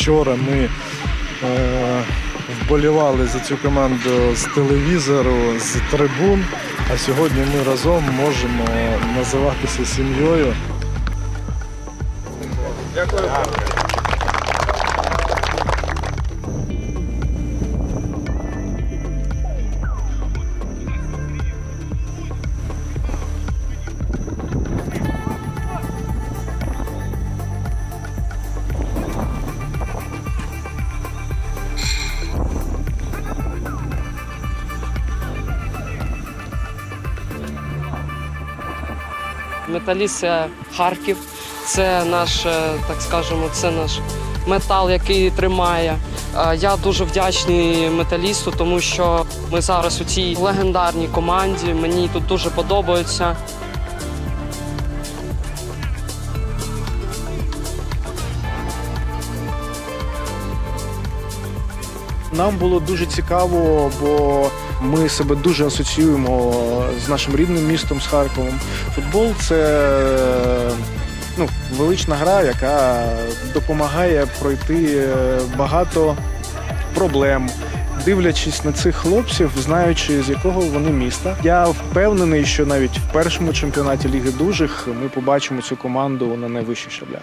вчора ми е, вболівали за цю команду з телевізору, з трибун, а сьогодні ми разом можемо називатися сім'єю. Металіст це Харків, це наш, е, так скажемо, це наш метал, який тримає. Е, Я дуже вдячний металісту, тому що ми зараз у цій легендарній команді. Мені тут дуже подобається. Нам було дуже цікаво, бо ми себе дуже асоціюємо з нашим рідним містом, з Харковом. Футбол це ну, велична гра, яка допомагає пройти багато проблем. Дивлячись на цих хлопців, знаючи з якого вони міста, я впевнений, що навіть в першому чемпіонаті Ліги Дужих ми побачимо цю команду на найвищих шаблях.